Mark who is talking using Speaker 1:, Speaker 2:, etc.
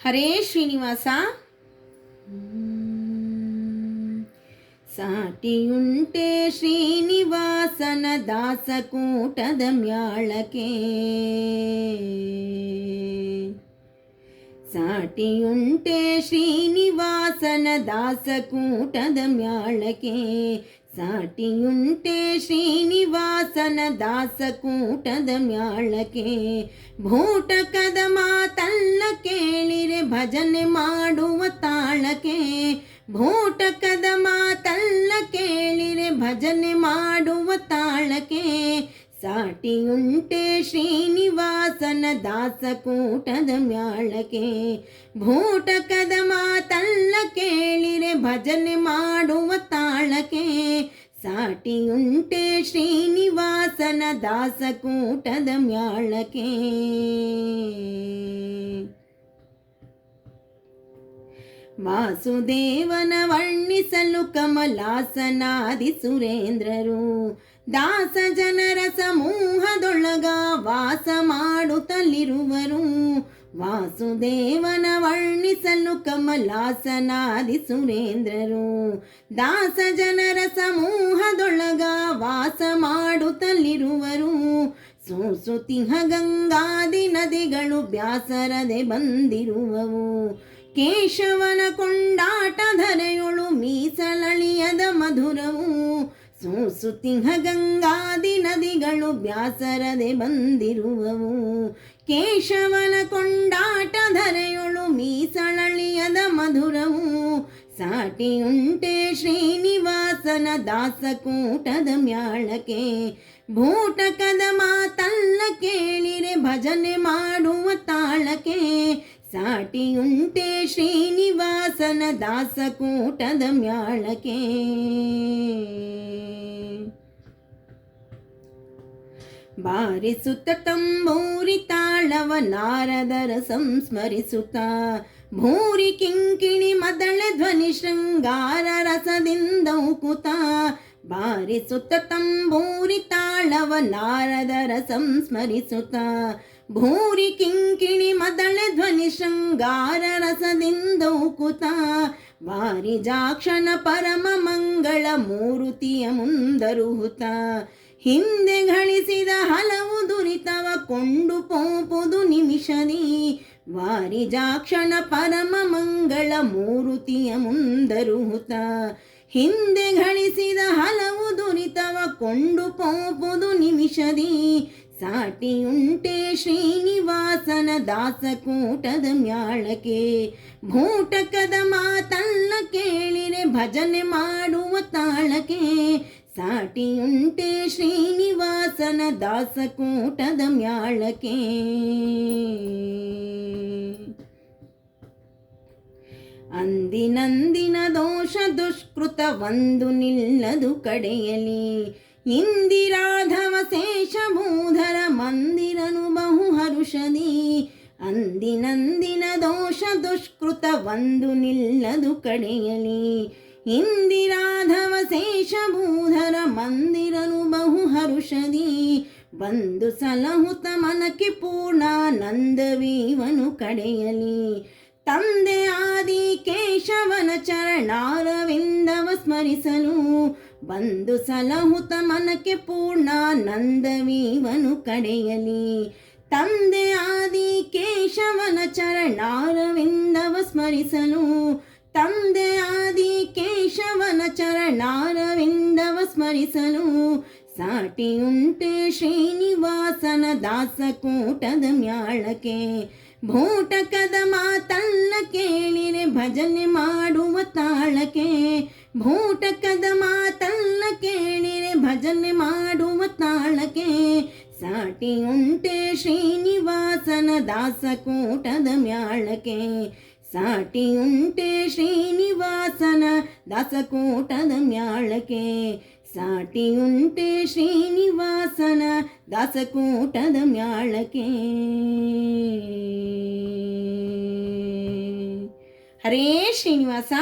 Speaker 1: ಹರೇ ಶ್ರೀನಿವಾಸ ಸಾಟಿಯುಂಟೆ ಶ್ರೀನಿವಾಸನ ದಾಸಕೂಟದ ಮ್ಯಾಳಕೆ ಸಾಟಿಯುಂಟೆ ಶ್ರೀನಿವಾಸನ ದಾಸಕೂಟದ ಮ್ಯಾಳಕೆ ಸಾಟಿಯುಂಟೆ ಶ್ರೀನಿವಾಸನ ದಾಸಕೂಟದ ಮ್ಯಾಳಕೆ ಭೂಟಕದ ಮಾತಲ್ಲ ಕೇಳಿರೆ ಭಜನೆ ಮಾಡುವ ತಾಳಕೆ ಭೂಟಕದ ಮಾತಲ್ಲ ಕೇಳಿರೆ ಭಜನೆ ಮಾಡುವ ತಾಳಕೆ ಸಾಟಿಯುಂಟೆ ಶ್ರೀನಿವಾಸನ ದಾಸಕೂಟದ ಮ್ಯಾಳಕೆ ಭೂಟಕದ ಮಾತಲ್ಲ ಕೇಳಿರೆ ಭಜನೆ ಮಾಡುವ ತಾಳಕೆ ಸಾಟಿಯುಂಟೆ ಶ್ರೀನಿವಾಸನ ದಾಸಕೂಟದ ಮ್ಯಾಳಕೆ ವಾಸುದೇವನ ವರ್ಣಿಸಲು ಕಮಲಾಸನಾದಿ ಸುರೇಂದ್ರರು. ದಾಸ ಜನರ ಸಮೂಹದೊಳಗ ವಾಸ ಮಾಡುತ್ತಲಿರುವರು. ವಾಸುದೇವನ ವರ್ಣಿಸಲು ಕಮಲಾಸನಾದಿ ಸುರೇಂದ್ರರು. ದಾಸ ಜನರ ಸಮೂಹದೊಳಗ ವಾಸ ಮಾಡುತ್ತಲಿರುವರು. ಸೋಸುತಿಹ ಗಂಗಾದಿ ನದಿಗಳು ಬ್ಯಾಸರದೆ ಬಂದಿರುವವು. ಕೇಶವನ ಕೊಂಡಾಟ ಧರೆಯೊಳು ಮೀಸಲಳಿಯದ ಮಧುರವು ಸೂಸುತಿಹ ಗಂಗಾದಿ ನದಿಗಳು ಬ್ಯಾಸರದೆ ಬಂದಿರುವವು. ಕೇಶವನ ಕೊಂಡಾಟ ಧರೆಯೊಳು ಮೀಸಳಳಿಯದ ಮಧುರವು ಸಾಟಿಯುಂಟೆ ಶ್ರೀನಿವಾಸನ ದಾಸಕೂಟದ ಮ್ಯಾಳಕೆ ಭೂಟಕದ ಮಾತಲ್ಲ ಕೇಳಿರೆ ಭಜನೆ ಮಾಡುವ ತಾಳಕೆ ಸಾಟಿಯುಂಟೆ ಶ್ರೀನಿವಾಸನ ದಾಸಕೂಟದ ಮ್ಯಾಳಕೆ ಬಾರಿಸುತ್ತ ತಂಬೂರಿ ತಾಳವ ನಾರದರ ಸಂಸ್ಮರಿಸುತ್ತ ಭೂರಿ ಕಿಂಕಿಣಿ ಮದಳೆ ಧ್ವನಿ ಶೃಂಗಾರ ರಸದಿಂದ ಉಕುತ ಬಾರಿಸುತ್ತ ತಂಬೂರಿ ತಾಳವ ನಾರದರ ಸಂಸ್ಮರಿಸುತ್ತ ಭೂರಿ ಕಿಂಕಿಣಿ ಮದಳೆ ಧ್ವನಿ ಶೃಂಗಾರ ಉಕುತ. ವಾರಿಜಾಕ್ಷಣ ಪರಮ ಮಂಗಳ ಮೂರುತಿಯ ಮುಂದರುಹುತ. ಹಿಂದೆ ಗಳಿಸಿದ ಹಲವು ದುರಿತವ ಕೊಂಡು ಪೋಪುದು ನಿಮಿಷದಿ ವಾರಿಜಾಕ್ಷಣ ಪರಮ ಮಂಗಳ ಮೂರುತಿಯ ಮುಂದರುಹುತ. ಹಿಂದೆ ಗಳಿಸಿದ ಹಲವು ದುರಿತವ ಕೊಂಡು ಪೋಪುದು ನಿಮಿಷದಿ ಸಾಟಿಯುಂಟೆ ಶ್ರೀನಿವಾಸನ ದಾಸಕೂಟದ ಮ್ಯಾಳಕೆ ಭೂಟಕದ ಮಾತನ್ನ ಕೇಳಿರೆ ಭಜನೆ ಮಾಡುವ ತಾಳಕೆ ಸಾಟಿಯುಂಟೆ ಶ್ರೀನಿವಾಸನ ದಾಸಕೂಟದ ಮ್ಯಾಳಕೆ ಅಂದಿನಂದಿನ ದೋಷ ದುಷ್ಕೃತ ಒಂದು ನಿಲ್ಲದು ಕಡೆಯಲಿ. ಇಂದಿರಾಧವ ಶೇಷಭೂಧರ ಮಂದಿರನು ಬಹು ಹರುಷದಿ ಅಂದಿನಂದಿನ ದೋಷ ದುಷ್ಕೃತ ಒಂದು ನಿಲ್ಲದು ಕಡೆಯಲಿ. ಇಂದಿರಾಧವ ಶೇಷಭೂಧರ ಮಂದಿರನು ಬಹು ಹರುಷದಿ ಬಂದು ಸಲಹುತ ಮನಕ್ಕೆ ಪೂರ್ಣಾನಂದವೀವನು ಕಡೆಯಲಿ. ತಂದೆ ಆದಿ ಕೇಶವನ ಚರಣಾರವಿಂದವ ಸ್ಮರಿಸಲು ಬಂದು ಸಲಹುತ ಮನಕ್ಕೆ ಪೂರ್ಣಾನಂದವೀವನು ಕಡೆಯಲಿ. ತಂದೆ ಆದಿ ಕೇಶವನ ಚರಣಾರವಿಂದವ ಸ್ಮರಿಸಲು. ತಂದೆ ಆದಿ ಕೇಶವನ ಚರಣಾರವಿಂದವ ಸ್ಮರಿಸಲು. ಸಾಟಿಯುಂಟೆ ಶ್ರೀನಿವಾಸನ ದಾಸಕೂಟದ ಮ್ಯಾಳಕೆ ಭೂಟಕದ ಮಾತಲ್ಲ ಕೇಳಿರೆ ಭಜನೆ ಮಾಡುವ ತಾಳಕೆ ಭೂಟಕದ ಮಾತಲ್ಲ ಕೇಳಿರೆ ಭಜನೆ ಮಾಡುವ ತಾಳಕೆ ಸಾಟಿಯುಂಟೆ ಶ್ರೀನಿವಾಸನ ದಾಸಕೂಟದ ಮ್ಯಾಳಕೆ ಸಾಟಿಯುಂಟೆ ಶ್ರೀನಿವಾಸನ ದಾಸಕೂಟದ ಮ್ಯಾಳಕೆ ಸಾಟಿಯುಂಟೆ ಶ್ರೀನಿವಾಸನ ದಾಸಕೂಟದ ಮ್ಯಾಳಕೆ ಹರೇ ಶ್ರೀನಿವಾಸ.